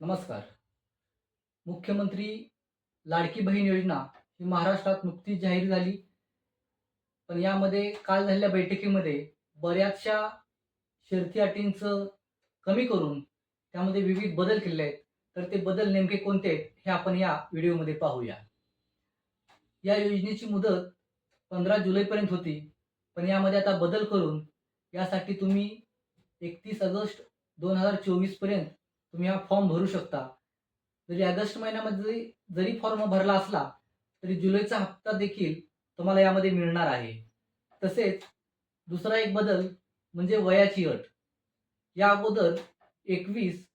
नमस्कार. मुख्यमंत्री लाडकी बहीण योजना ही महाराष्ट्रात नुकतीच जाहीर झाली. पण यामध्ये काल झालेल्या बैठकीमध्ये बऱ्याचशा शर्ती अटींचं कमी करून त्यामध्ये विविध बदल केले आहेत. तर ते बदल नेमके कोणते आहेत हे आपण या व्हिडिओमध्ये पाहूया. या योजनेची मुदत पंधरा जुलैपर्यंत होती. पण यामध्ये आता बदल करून यासाठी तुम्ही एकतीस ऑगस्ट दोन हजार चोवीसपर्यंत तुम्ही हा फॉर्म भरू शकता. जरी ऑगस्ट महिन्यामध्ये जरी फॉर्म भरला असला तरी जुलैचा हप्ता देखील तुम्हाला यामध्ये मिळणार आहे. तसेच दुसरा एक बदल म्हणजे वयाची अट. या अगोदर एकवीस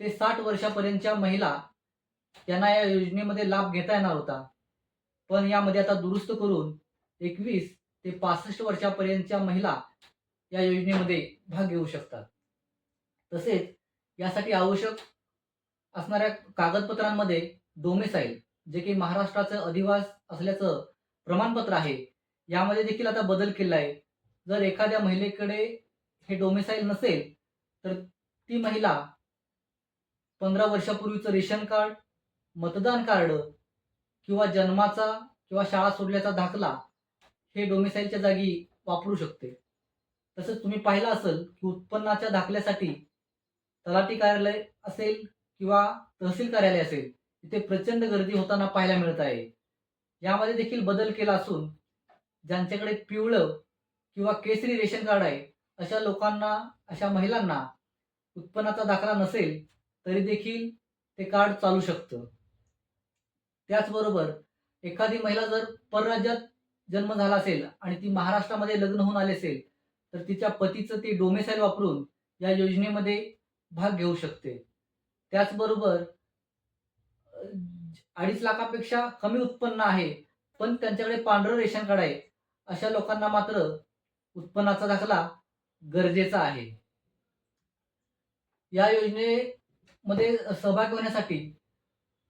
ते साठ वर्षापर्यंतच्या महिला यांना या योजनेमध्ये लाभ घेता येणार होता. पण यामध्ये आता दुरुस्त करून एकवीस ते पासष्ट वर्षापर्यंतच्या महिला या योजनेमध्ये भाग घेऊ शकतात. तसेच यासाठी आवश्यक असणाऱ्या कागदपत्रांमध्ये डोमेसाईल जे की महाराष्ट्राचं अधिवास असल्याचं प्रमाणपत्र आहे. यामध्ये देखील आता बदल केला आहे. जर एखाद्या महिलेकडे हे डोमेसाईल नसेल तर ती महिला पंधरा वर्षापूर्वीचं रेशन कार्ड मतदान कार्ड किंवा जन्माचा किंवा शाळा सोडल्याचा दाखला हे डोमेसाईलच्या जागी वापरू शकते. तसंच तुम्ही पाहिलं असेल की उत्पन्नाच्या दाखल्यासाठी तलाठी कार्यालय असेल किंवा तहसील कार्यालय असेल तिथे प्रचंड गर्दी होताना पाहायला मिळत आहे. यामध्ये देखील बदल केला असून ज्यांच्याकडे पिवळं किंवा केसरी रेशन कार्ड आहे अशा लोकांना अशा महिलांना उत्पन्नाचा दाखला नसेल तरी देखील ते कार्ड चालू शकतं. त्याचबरोबर एखादी महिला जर परराज्यात जन्म झाला असेल आणि ती महाराष्ट्रामध्ये लग्न होऊन आली असेल तर तिच्या पतीचं ते डोमेसाईल वापरून या योजनेमध्ये भाग घेऊ शकते. त्याचबरोबर अडीच लाखापेक्षा कमी उत्पन्न आहे पण त्यांच्याकडे पांढरं रेशन कार्ड आहे अशा लोकांना मात्र उत्पन्नाचा दाखला गरजेचा आहे. या योजनेमध्ये सहभाग होण्यासाठी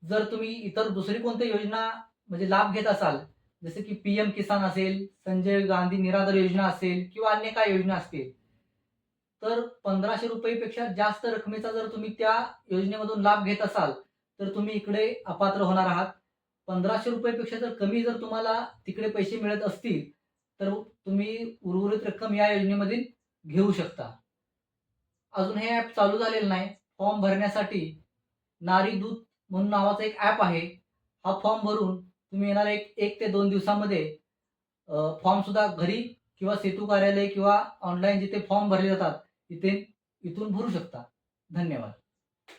जर तुम्ही इतर दुसरी कोणती योजना म्हणजे लाभ घेत असाल जसे की पीएम किसान असेल संजय गांधी निराधार योजना असेल किंवा अन्य काय योजना असतील तर पंधराशे रुपयेपेक्षा जास्त रकमेचा जर तुम्ही त्या योजनेमधून लाभ घेत असाल तर तुम्ही इकडे अपात्र होणार आहात. पंधराशे रुपयेपेक्षा जर कमी जर तुम्हाला तिकडे पैसे मिळत असतील तर तुम्ही उर्वरित रक्कम या योजनेमधील घेऊ शकता. अजून हे ॲप चालू झालेलं नाही. फॉर्म भरण्यासाठी नारी दूत म्हणून नावाचा एक ॲप आहे. हा फॉर्म भरून तुम्ही येणाऱ्या एक एक ते दोन दिवसामध्ये फॉर्म सुद्धा घरी किंवा सेतू कार्यालय किंवा ऑनलाईन जिथे फॉर्म भरले जातात इथे इथून भरू शकता. धन्यवाद.